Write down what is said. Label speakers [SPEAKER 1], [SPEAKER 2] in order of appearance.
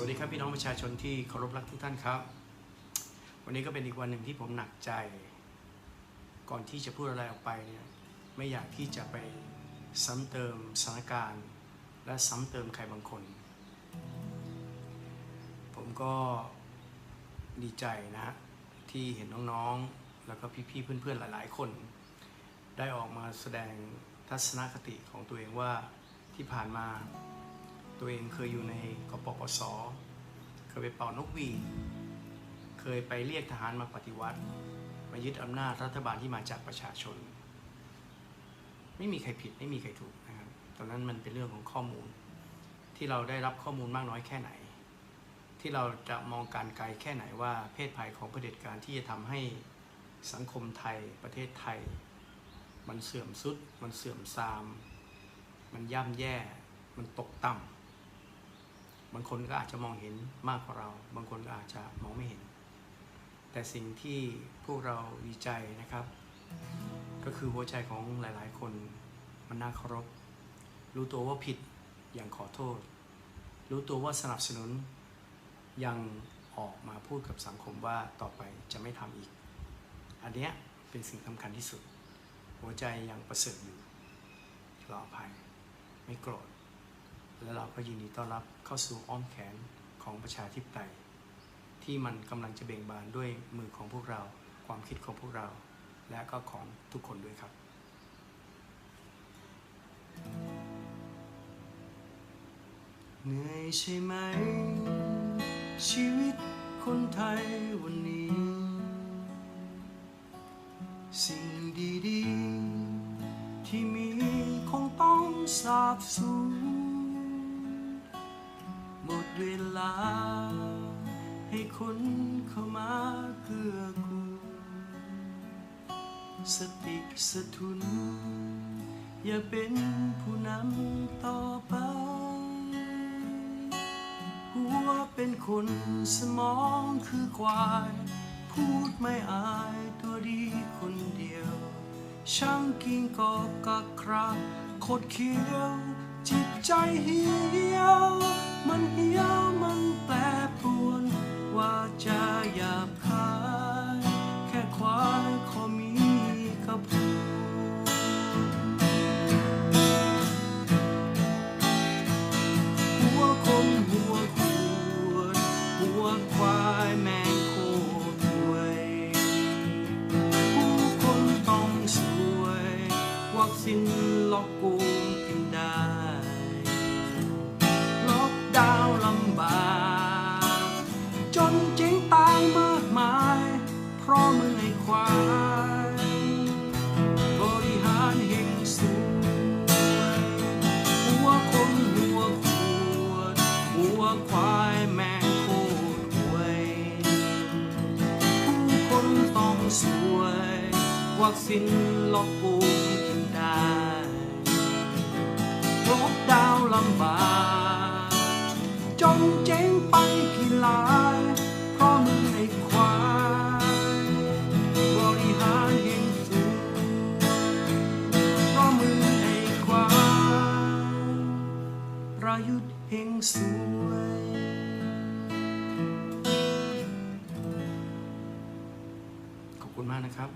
[SPEAKER 1] วัสดีครับพี่น้องประชาชนที่เคารพรักทุกท่านครับ วันนี้ก็เป็นอีกวันหนึ่งที่ผมหนักใจ ก่อนที่จะพูดอะไรออกไปเนี่ยไม่อยากที่จะไปซ้ำเติมสถานการณ์ และซ้ำเติมใครบางคน ผมก็ดีใจนะ ที่เห็นน้องๆ แล้วก็พี่ๆ เพื่อนๆ หลายๆ คน ได้ออกมาแสดงทัศนคติของตัวเองว่าที่ผ่านมา ตัวเองเคยอยู่ในกปปส เคยไปเป่านกหวีดเคยไปเรียกทหารมาปฏิวัติ มายึดอำนาจรัฐบาลที่มาจากประชาชน ไม่มีใครผิดไม่มีใครถูกนะครับตอนนั้นมันเป็นเรื่องของข้อมูล ที่เราได้รับข้อมูลมากน้อยแค่ไหน ที่เราจะมองการไกลแค่ไหนว่าเพศภัยของเผด็จการที่จะทำให้สังคมไทยประเทศไทย มันเสื่อมสุด มันเสื่อมทราม มันย่ำแย่ มันตกต่ำ บางคนก็อาจจะมองเห็นมากกว่าเรา บางคนก็อาจจะมองไม่เห็น แต่สิ่งที่พวกเราดีใจนะครับ ก็คือหัวใจของหลายๆ คนมันน่าเคารพ รู้ตัวว่าผิดอย่างขอโทษ รู้ตัวว่าสนับสนุน ยังออกมาพูดกับสังคมว่าต่อไปจะไม่ทำอีก อันเนี้ยเป็นสิ่งสำคัญที่สุด หัวใจยังประเสริฐอยู่รออภัยไม่โกรธ เราก็ยินดีต้อนรับเข้าสู่อ้อมแขนของประชาธิปไตย ที่มันกำลังจะเบ่งบานด้วยมือของพวกเรา ความคิดของพวกเรา และก็ของทุกคนด้วยครับ เหนื่อยใช่ไหม ชีวิตคนไทยวันนี้ สิ่งดีๆ ที่มีคงต้องสาบสูญ เวลา ให้คนเข้ามาเกื้อกูลสติสะทุน อย่าเป็นผู้นำต่อไป หัวเป็นคนสมองคือควาย พูดไม่อายตัวดีคนเดียว ช่างกินกอบกักคราคดเคี้ยว จิตใจเหี่ยว มันเหี่ยวมันแปรปรวนว่าจะหยาบคาย แค่ควายขอมีกระพูหัวคนหัวขวดหัวควายแมงโคตรวยผู้คนต้องสวยวัคซีนล็อกกงกิ สวยวัคซีนล็อกปูมกินได้ลบดาวลำบากจนเจ๊งไปกี่ลายเพราะมึงไอ้ควายบริหารเฮงสูงเพราะมึงไอ้ควายประยุทธ์เฮงสวย คุณมากนะครับ